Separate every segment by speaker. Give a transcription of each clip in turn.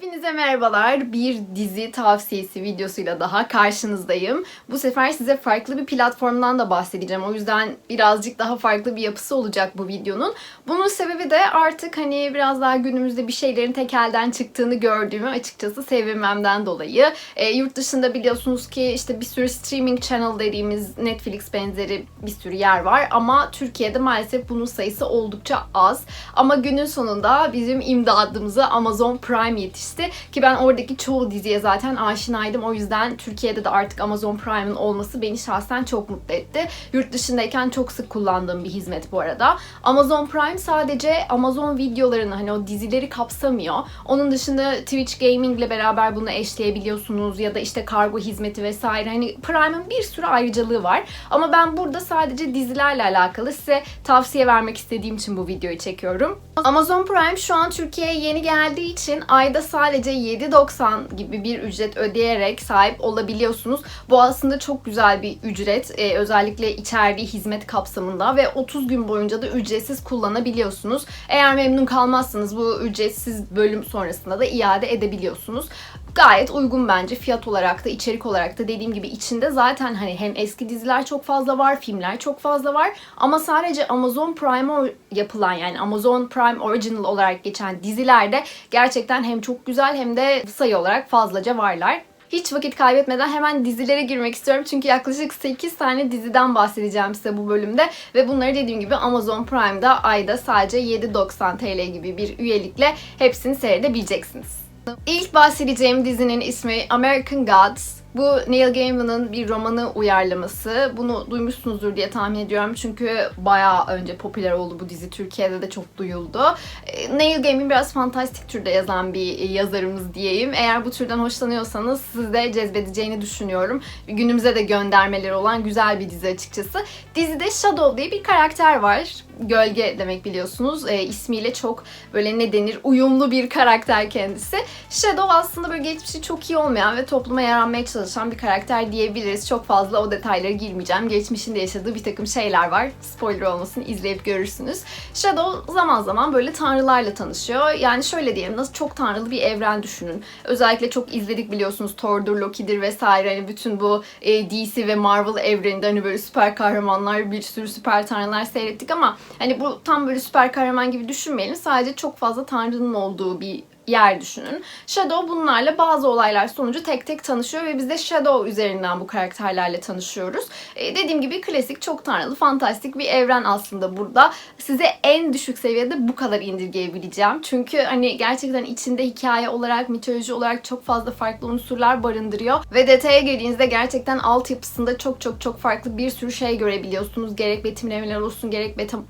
Speaker 1: Hepinize merhabalar. Bir dizi tavsiyesi videosuyla daha karşınızdayım. Bu sefer size farklı bir platformdan da bahsedeceğim. O yüzden birazcık daha farklı bir yapısı olacak bu videonun. Bunun sebebi de artık hani biraz daha günümüzde bir şeylerin tek elden çıktığını gördüğümü açıkçası sevinmemden dolayı. E, yurt dışında biliyorsunuz ki işte bir sürü streaming channel dediğimiz Netflix benzeri bir sürü yer var. Ama Türkiye'de maalesef bunun sayısı oldukça az. Ama günün sonunda bizim imdadımıza Amazon Prime yetişti. Ki ben oradaki çoğu diziye zaten aşinaydım. O yüzden Türkiye'de de artık Amazon Prime'ın olması beni şahsen çok mutlu etti. Yurt dışındayken çok sık kullandığım bir hizmet bu arada. Amazon Prime sadece Amazon videolarını hani o dizileri kapsamıyor. Onun dışında Twitch Gaming ile beraber bunu eşleyebiliyorsunuz ya da işte kargo hizmeti vesaire. Hani Prime'ın bir sürü ayrıcalığı var. Ama ben burada sadece dizilerle alakalı size tavsiye vermek istediğim için bu videoyu çekiyorum. Amazon Prime şu an Türkiye'ye yeni geldiği için ayda sadece 7.90 gibi bir ücret ödeyerek sahip olabiliyorsunuz. Bu aslında çok güzel bir ücret. Ee, özellikle içerdiği hizmet kapsamında ve 30 gün boyunca da ücretsiz kullanabiliyorsunuz. Eğer memnun kalmazsanız bu ücretsiz bölüm sonrasında da iade edebiliyorsunuz. Gayet uygun bence fiyat olarak da içerik olarak da dediğim gibi içinde zaten hani hem eski diziler çok fazla var, filmler çok fazla var ama sadece Amazon Prime'a yapılan yani Amazon Prime Original olarak geçen dizilerde gerçekten hem çok güzel hem de sayı olarak fazlaca varlar. Hiç vakit kaybetmeden hemen dizilere girmek istiyorum. Çünkü yaklaşık 8 tane diziden bahsedeceğim size bu bölümde. Ve bunları dediğim gibi Amazon Prime'da ayda sadece 7.90 TL gibi bir üyelikle hepsini seyredebileceksiniz. İlk bahsedeceğim dizinin ismi American Gods. Bu Neil Gaiman'ın bir romanı uyarlaması. Bunu duymuşsunuzdur diye tahmin ediyorum. Çünkü bayağı önce popüler oldu bu dizi. Türkiye'de de çok duyuldu. E, Neil Gaiman biraz fantastik türde yazan bir yazarımız diyeyim. Eğer bu türden hoşlanıyorsanız siz de cezbedeceğini düşünüyorum. Günümüze de göndermeleri olan güzel bir dizi açıkçası. Dizide Shadow diye bir karakter var gölge demek biliyorsunuz. E, ismiyle çok böyle ne denir uyumlu bir karakter kendisi. Shadow aslında böyle geçmişi çok iyi olmayan ve topluma yaranmaya çalışan bir karakter diyebiliriz. Çok fazla o detaylara girmeyeceğim. Geçmişinde yaşadığı bir takım şeyler var. Spoiler olmasın izleyip görürsünüz. Shadow zaman zaman böyle tanrılarla tanışıyor. Yani şöyle diyelim nasıl çok tanrılı bir evren düşünün. Özellikle çok izledik biliyorsunuz Thor'dur, Loki'dir vesaire. Hani bütün bu e, DC ve Marvel evreninde hani böyle süper kahramanlar, bir sürü süper tanrılar seyrettik ama Hani bu tam böyle süper kahraman gibi düşünmeyelim. Sadece çok fazla tanrının olduğu bir yer düşünün. Shadow bunlarla bazı olaylar sonucu tek tek tanışıyor ve biz de Shadow üzerinden bu karakterlerle tanışıyoruz. Ee, dediğim gibi klasik, çok tanrılı, fantastik bir evren aslında burada. Size en düşük seviyede bu kadar indirgeyebileceğim. Çünkü hani gerçekten içinde hikaye olarak, mitoloji olarak çok fazla farklı unsurlar barındırıyor. Ve detaya geldiğinizde gerçekten altyapısında çok çok çok farklı bir sürü şey görebiliyorsunuz. Gerek betimlemeler olsun, gerek betim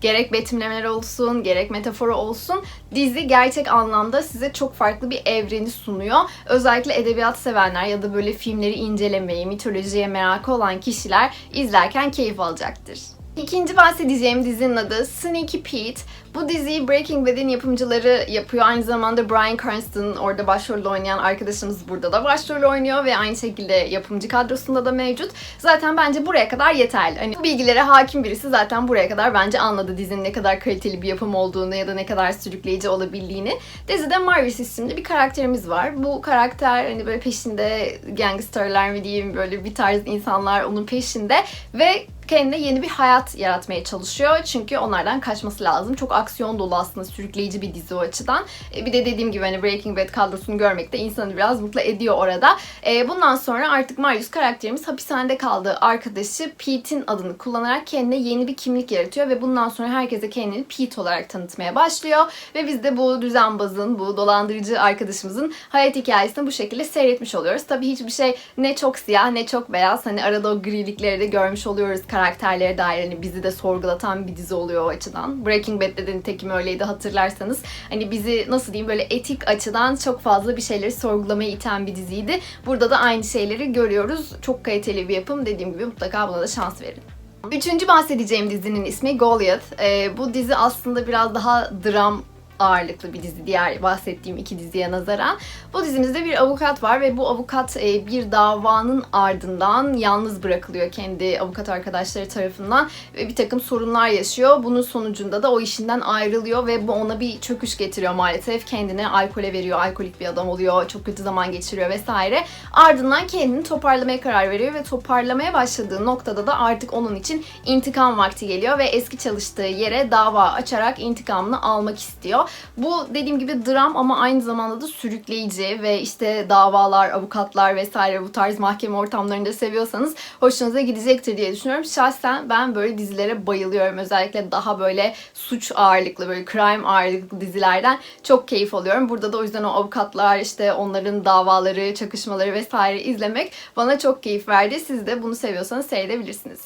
Speaker 1: gerek betimlemeler olsun, gerek metaforu olsun dizi gerçek anlamda size çok farklı bir evreni sunuyor. Özellikle edebiyat sevenler ya da böyle filmleri incelemeyi, mitolojiye merakı olan kişiler izlerken keyif alacaktır. İkinci bahsedeceğim dizinin adı Sneaky Pete. Bu diziyi Breaking Bad'in yapımcıları yapıyor. Aynı zamanda Bryan Cranston orada başrolde oynayan arkadaşımız burada da başrol oynuyor ve aynı şekilde yapımcı kadrosunda da mevcut. Zaten bence buraya kadar yeterli. Hani bu bilgilere hakim birisi zaten buraya kadar bence anladı dizinin ne kadar kaliteli bir yapım olduğunu ya da ne kadar sürükleyici olabildiğini. Dizide Marius isimli bir karakterimiz var. Bu karakter hani böyle peşinde gangsterler mi diyeyim böyle bir tarz insanlar onun peşinde ve kendine yeni bir hayat yaratmaya çalışıyor. Çünkü onlardan kaçması lazım. Çok aksiyon dolu aslında sürükleyici bir dizi o açıdan. E, bir de dediğim gibi hani Breaking Bad kadrosunu görmek de insanı biraz mutlu ediyor orada. E, bundan sonra artık Marius karakterimiz hapishanede kaldığı arkadaşı Pete'in adını kullanarak kendine yeni bir kimlik yaratıyor ve bundan sonra herkese kendini Pete olarak tanıtmaya başlıyor. Ve biz de bu düzenbazın, bu dolandırıcı arkadaşımızın hayat hikayesini bu şekilde seyretmiş oluyoruz. Tabii hiçbir şey ne çok siyah ne çok beyaz. Hani arada o grilikleri de görmüş oluyoruz karakterlere dair hani bizi de sorgulatan bir dizi oluyor o açıdan. Breaking Bad'de de nitekim öyleydi hatırlarsanız. Hani bizi nasıl diyeyim böyle etik açıdan çok fazla bir şeyleri sorgulamaya iten bir diziydi. Burada da aynı şeyleri görüyoruz. Çok kaliteli bir yapım. Dediğim gibi mutlaka buna da şans verin. Üçüncü bahsedeceğim dizinin ismi Goliath. Ee, bu dizi aslında biraz daha dram ağırlıklı bir dizi diğer bahsettiğim iki diziye nazaran. Bu dizimizde bir avukat var ve bu avukat e, bir davanın ardından yalnız bırakılıyor kendi avukat arkadaşları tarafından ve bir takım sorunlar yaşıyor. Bunun sonucunda da o işinden ayrılıyor ve bu ona bir çöküş getiriyor maalesef. Kendini alkole veriyor, alkolik bir adam oluyor, çok kötü zaman geçiriyor vesaire. Ardından kendini toparlamaya karar veriyor ve toparlamaya başladığı noktada da artık onun için intikam vakti geliyor ve eski çalıştığı yere dava açarak intikamını almak istiyor. Bu dediğim gibi dram ama aynı zamanda da sürükleyici ve işte davalar, avukatlar vesaire bu tarz mahkeme ortamlarında seviyorsanız hoşunuza gidecektir diye düşünüyorum. Şahsen ben böyle dizilere bayılıyorum. Özellikle daha böyle suç ağırlıklı, böyle crime ağırlıklı dizilerden çok keyif alıyorum. Burada da o yüzden o avukatlar, işte onların davaları, çakışmaları vesaire izlemek bana çok keyif verdi. Siz de bunu seviyorsanız seyredebilirsiniz.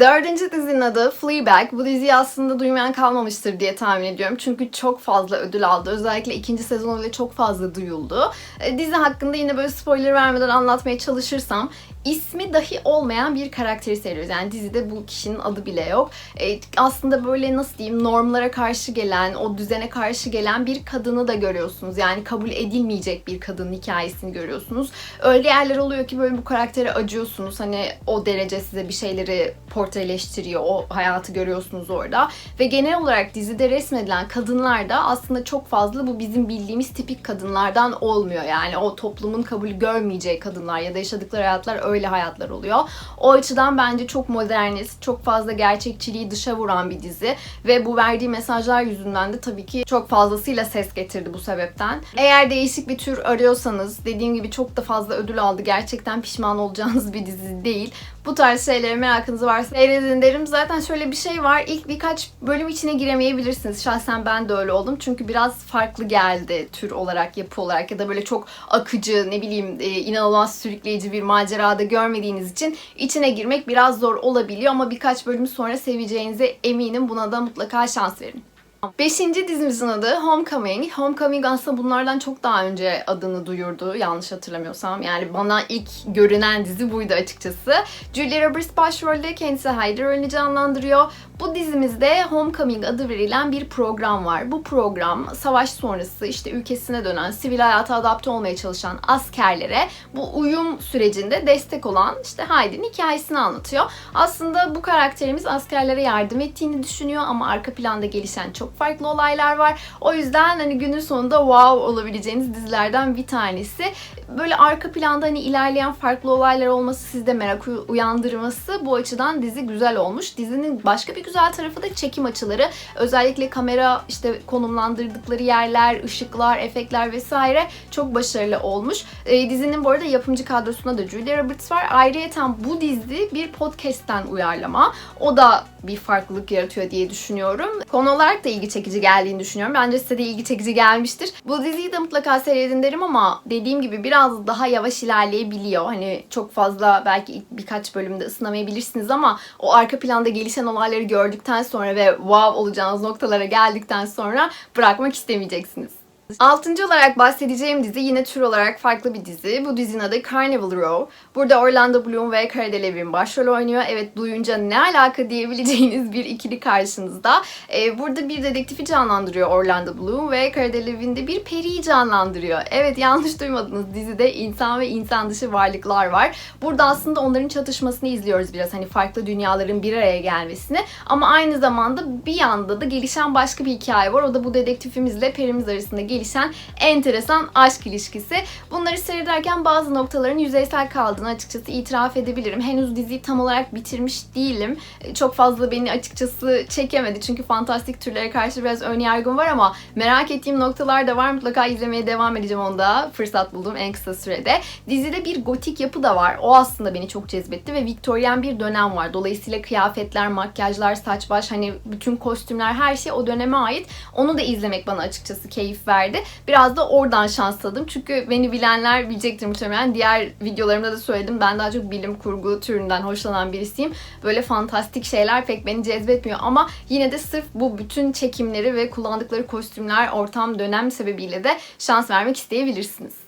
Speaker 1: Dördüncü dizinin adı Fleabag. Bu diziyi aslında duymayan kalmamıştır diye tahmin ediyorum. Çünkü çok fazla ödül aldı. Özellikle ikinci sezonu bile çok fazla duyuldu. E, Dizi hakkında yine böyle spoiler vermeden anlatmaya çalışırsam ismi dahi olmayan bir karakteri seviyoruz. Yani dizide bu kişinin adı bile yok. E, aslında böyle nasıl diyeyim normlara karşı gelen, o düzene karşı gelen bir kadını da görüyorsunuz. Yani kabul edilmeyecek bir kadının hikayesini görüyorsunuz. Öyle yerler oluyor ki böyle bu karaktere acıyorsunuz. Hani o derece size bir şeyleri portreleştiriyor. O hayatı görüyorsunuz orada. Ve genel olarak dizide resmedilen kadınlar da aslında çok fazla bu bizim bildiğimiz tipik kadınlardan olmuyor. Yani o toplumun kabul görmeyeceği kadınlar ya da yaşadıkları hayatlar öyle hayatlar oluyor. O açıdan bence çok modernist, çok fazla gerçekçiliği dışa vuran bir dizi ve bu verdiği mesajlar yüzünden de tabii ki çok fazlasıyla ses getirdi bu sebepten. Eğer değişik bir tür arıyorsanız, dediğim gibi çok da fazla ödül aldı. Gerçekten pişman olacağınız bir dizi değil. Bu tarz şeylere merakınız varsa seyredin derim. Zaten şöyle bir şey var. İlk birkaç bölüm içine giremeyebilirsiniz. Şahsen ben de öyle oldum. Çünkü biraz farklı geldi tür olarak, yapı olarak ya da böyle çok akıcı, ne bileyim e, inanılmaz sürükleyici bir macerada görmediğiniz için içine girmek biraz zor olabiliyor ama birkaç bölüm sonra seveceğinize eminim. Buna da mutlaka şans verin. Beşinci dizimizin adı Homecoming. Homecoming aslında bunlardan çok daha önce adını duyurdu yanlış hatırlamıyorsam. Yani bana ilk görünen dizi buydu açıkçası. Julia Roberts başrolde kendisi Heidi rolünü canlandırıyor. Bu dizimizde Homecoming adı verilen bir program var. Bu program savaş sonrası işte ülkesine dönen, sivil hayata adapte olmaya çalışan askerlere bu uyum sürecinde destek olan işte Heidi'nin hikayesini anlatıyor. Aslında bu karakterimiz askerlere yardım ettiğini düşünüyor ama arka planda gelişen çok farklı olaylar var. O yüzden hani günün sonunda wow olabileceğiniz dizilerden bir tanesi. Böyle arka planda hani ilerleyen farklı olaylar olması sizde merak uyandırması bu açıdan dizi güzel olmuş. Dizinin başka bir güzel tarafı da çekim açıları. Özellikle kamera işte konumlandırdıkları yerler, ışıklar, efektler vesaire çok başarılı olmuş. E, dizinin bu arada yapımcı kadrosunda da Julia Roberts var. Ayrıca bu dizi bir podcast'ten uyarlama. O da bir farklılık yaratıyor diye düşünüyorum. Konu olarak da ilgi çekici geldiğini düşünüyorum. Bence size de ilgi çekici gelmiştir. Bu diziyi de mutlaka seyredin derim ama dediğim gibi biraz daha yavaş ilerleyebiliyor. Hani çok fazla belki birkaç bölümde ısınamayabilirsiniz ama o arka planda gelişen olayları gördükten sonra ve wow olacağınız noktalara geldikten sonra bırakmak istemeyeceksiniz. Altıncı olarak bahsedeceğim dizi yine tür olarak farklı bir dizi. Bu dizinin adı Carnival Row. Burada Orlando Bloom ve Cara Delevingne başrol oynuyor. Evet duyunca ne alaka diyebileceğiniz bir ikili karşınızda. Ee, burada bir dedektifi canlandırıyor Orlando Bloom ve Cara Delevingne de bir periyi canlandırıyor. Evet yanlış duymadınız. Dizide insan ve insan dışı varlıklar var. Burada aslında onların çatışmasını izliyoruz biraz. Hani farklı dünyaların bir araya gelmesini. Ama aynı zamanda bir yanda da gelişen başka bir hikaye var. O da bu dedektifimizle perimiz arasında gelişen enteresan aşk ilişkisi. Bunları seyrederken bazı noktaların yüzeysel kaldığını açıkçası itiraf edebilirim. Henüz diziyi tam olarak bitirmiş değilim. Çok fazla beni açıkçası çekemedi. Çünkü fantastik türlere karşı biraz ön yargım var ama merak ettiğim noktalar da var. Mutlaka izlemeye devam edeceğim onda. Fırsat buldum en kısa sürede. Dizide bir gotik yapı da var. O aslında beni çok cezbetti ve Victorian bir dönem var. Dolayısıyla kıyafetler, makyajlar, saç baş hani bütün kostümler her şey o döneme ait. Onu da izlemek bana açıkçası keyif verdi verdi. Biraz da oradan şansladım. Çünkü beni bilenler bilecektir muhtemelen. Diğer videolarımda da söyledim. Ben daha çok bilim kurgu türünden hoşlanan birisiyim. Böyle fantastik şeyler pek beni cezbetmiyor ama yine de sırf bu bütün çekimleri ve kullandıkları kostümler, ortam, dönem sebebiyle de şans vermek isteyebilirsiniz.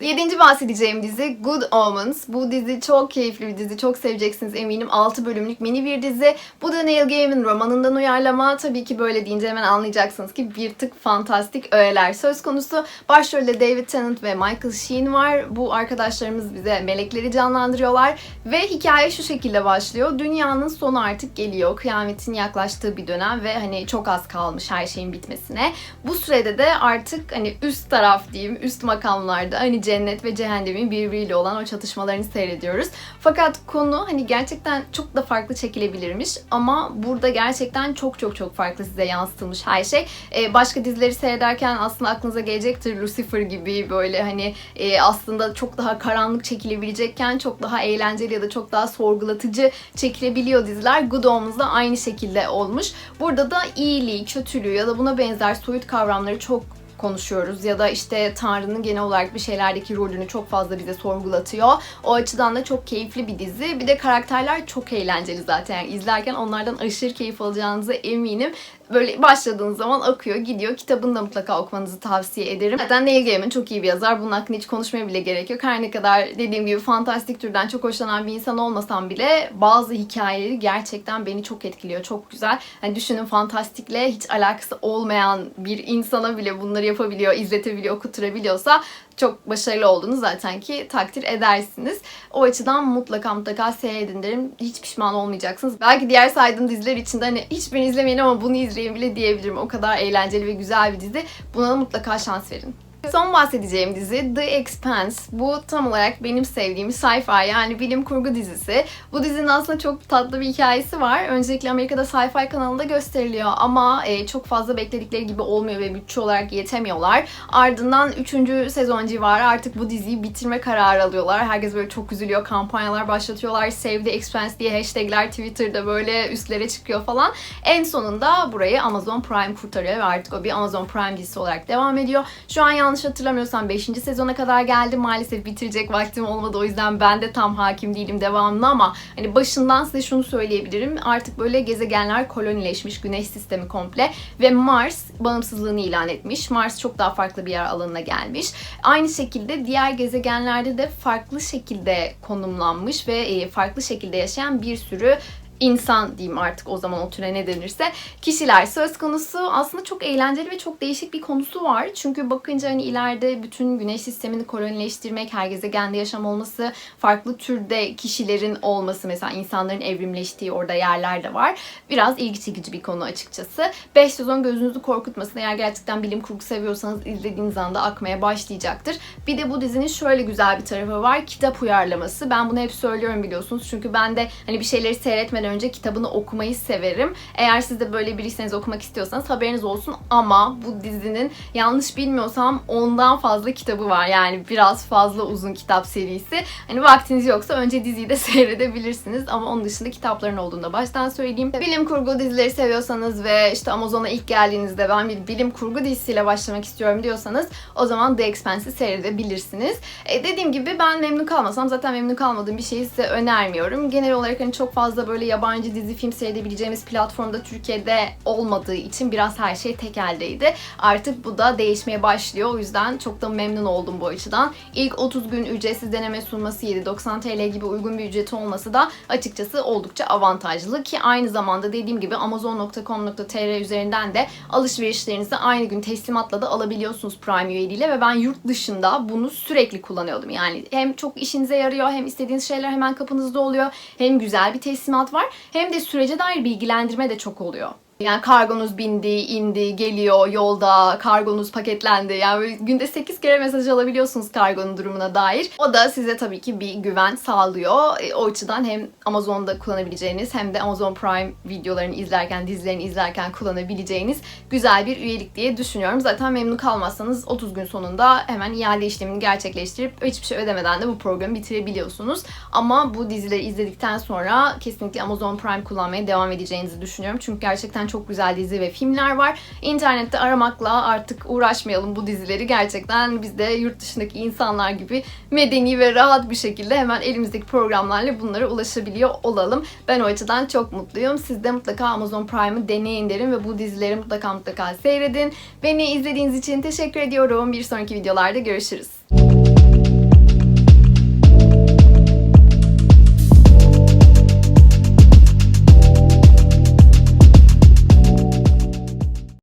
Speaker 1: Yedinci bahsedeceğim dizi Good Omens. Bu dizi çok keyifli bir dizi. Çok seveceksiniz eminim. 6 bölümlük mini bir dizi. Bu da Neil Gaiman romanından uyarlama. Tabii ki böyle deyince hemen anlayacaksınız ki bir tık fantastik öğeler söz konusu. Başrolde David Tennant ve Michael Sheen var. Bu arkadaşlarımız bize melekleri canlandırıyorlar. Ve hikaye şu şekilde başlıyor. Dünyanın sonu artık geliyor. Kıyametin yaklaştığı bir dönem ve hani çok az kalmış her şeyin bitmesine. Bu sürede de artık hani üst taraf diyeyim, üst makamlarda hani cennet ve cehennemin birbiriyle olan o çatışmalarını seyrediyoruz. Fakat konu hani gerçekten çok da farklı çekilebilirmiş ama burada gerçekten çok çok çok farklı size yansıtılmış her şey. Ee, başka dizileri seyrederken aslında aklınıza gelecektir Lucifer gibi böyle hani e, aslında çok daha karanlık çekilebilecekken çok daha eğlenceli ya da çok daha sorgulatıcı çekilebiliyor diziler. Good Omens aynı şekilde olmuş. Burada da iyiliği, kötülüğü ya da buna benzer soyut kavramları çok konuşuyoruz ya da işte Tanrı'nın genel olarak bir şeylerdeki rolünü çok fazla bize sorgulatıyor. O açıdan da çok keyifli bir dizi. Bir de karakterler çok eğlenceli zaten. Yani izlerken onlardan aşırı keyif alacağınıza eminim. Böyle başladığınız zaman akıyor, gidiyor. Kitabını da mutlaka okumanızı tavsiye ederim. Zaten Neil Gaiman çok iyi bir yazar. Bunun hakkında hiç konuşmaya bile gerek yok. Her ne kadar dediğim gibi fantastik türden çok hoşlanan bir insan olmasam bile bazı hikayeleri gerçekten beni çok etkiliyor. Çok güzel. Hani düşünün fantastikle hiç alakası olmayan bir insana bile bunları yapabiliyor, izletebiliyor, okuturabiliyorsa çok başarılı olduğunu zaten ki takdir edersiniz. O açıdan mutlaka mutlaka seyredin derim. Hiç pişman olmayacaksınız. Belki diğer saydığım diziler içinde hani hiçbirini izlemeyin ama bunu izleyin bile diyebilirim. O kadar eğlenceli ve güzel bir dizi. Buna da mutlaka şans verin. Son bahsedeceğim dizi The Expanse. Bu tam olarak benim sevdiğim sci-fi yani bilim kurgu dizisi. Bu dizinin aslında çok tatlı bir hikayesi var. Öncelikle Amerika'da sci-fi kanalında gösteriliyor ama e, çok fazla bekledikleri gibi olmuyor ve bütçe olarak yetemiyorlar. Ardından 3. sezon civarı artık bu diziyi bitirme kararı alıyorlar. Herkes böyle çok üzülüyor. Kampanyalar başlatıyorlar. Save the Expanse diye hashtagler Twitter'da böyle üstlere çıkıyor falan. En sonunda burayı Amazon Prime kurtarıyor ve artık o bir Amazon Prime dizisi olarak devam ediyor. Şu an yanlış hatırlamıyorsam 5. sezona kadar geldi. Maalesef bitirecek vaktim olmadı. O yüzden ben de tam hakim değilim devamlı ama hani başından size şunu söyleyebilirim. Artık böyle gezegenler kolonileşmiş. Güneş sistemi komple ve Mars bağımsızlığını ilan etmiş. Mars çok daha farklı bir yer alanına gelmiş. Aynı şekilde diğer gezegenlerde de farklı şekilde konumlanmış ve e, farklı şekilde yaşayan bir sürü insan diyeyim artık o zaman o türe ne denirse kişiler söz konusu. Aslında çok eğlenceli ve çok değişik bir konusu var. Çünkü bakınca hani ileride bütün güneş sistemini kolonileştirmek, her gezegende yaşam olması, farklı türde kişilerin olması mesela insanların evrimleştiği orada yerler de var. Biraz ilgi çekici bir konu açıkçası. 5 sezon gözünüzü korkutmasın. Eğer gerçekten bilim kurgu seviyorsanız izlediğiniz anda akmaya başlayacaktır. Bir de bu dizinin şöyle güzel bir tarafı var. Kitap uyarlaması. Ben bunu hep söylüyorum biliyorsunuz. Çünkü ben de hani bir şeyleri seyretmeden önce kitabını okumayı severim. Eğer siz de böyle biriyseniz okumak istiyorsanız haberiniz olsun ama bu dizinin yanlış bilmiyorsam ondan fazla kitabı var. Yani biraz fazla uzun kitap serisi. Hani vaktiniz yoksa önce diziyi de seyredebilirsiniz ama onun dışında kitapların olduğunda baştan söyleyeyim. Bilim kurgu dizileri seviyorsanız ve işte Amazon'a ilk geldiğinizde ben bir bilim kurgu dizisiyle başlamak istiyorum diyorsanız o zaman The Expanse'i seyredebilirsiniz. E, dediğim gibi ben memnun kalmasam zaten memnun kalmadığım bir şeyi size önermiyorum. Genel olarak hani çok fazla böyle yabancı dizi film seyredebileceğimiz platformda Türkiye'de olmadığı için biraz her şey tek eldeydi. Artık bu da değişmeye başlıyor. O yüzden çok da memnun oldum bu açıdan. İlk 30 gün ücretsiz deneme sunması 7.90 TL gibi uygun bir ücreti olması da açıkçası oldukça avantajlı ki aynı zamanda dediğim gibi amazon.com.tr üzerinden de alışverişlerinizi aynı gün teslimatla da alabiliyorsunuz Prime üyeliğiyle ve ben yurt dışında bunu sürekli kullanıyordum. Yani hem çok işinize yarıyor hem istediğiniz şeyler hemen kapınızda oluyor hem güzel bir teslimat var hem de sürece dair bilgilendirme de çok oluyor. Yani kargonuz bindi, indi, geliyor, yolda, kargonuz paketlendi. Yani günde 8 kere mesaj alabiliyorsunuz kargonun durumuna dair. O da size tabii ki bir güven sağlıyor. E, o açıdan hem Amazon'da kullanabileceğiniz hem de Amazon Prime videolarını izlerken, dizilerini izlerken kullanabileceğiniz güzel bir üyelik diye düşünüyorum. Zaten memnun kalmazsanız 30 gün sonunda hemen iade işlemini gerçekleştirip hiçbir şey ödemeden de bu programı bitirebiliyorsunuz. Ama bu dizileri izledikten sonra kesinlikle Amazon Prime kullanmaya devam edeceğinizi düşünüyorum. Çünkü gerçekten çok güzel dizi ve filmler var. İnternette aramakla artık uğraşmayalım bu dizileri. Gerçekten biz de yurt dışındaki insanlar gibi medeni ve rahat bir şekilde hemen elimizdeki programlarla bunlara ulaşabiliyor olalım. Ben o açıdan çok mutluyum. Siz de mutlaka Amazon Prime'ı deneyin derim ve bu dizileri mutlaka mutlaka seyredin. Beni izlediğiniz için teşekkür ediyorum. Bir sonraki videolarda görüşürüz.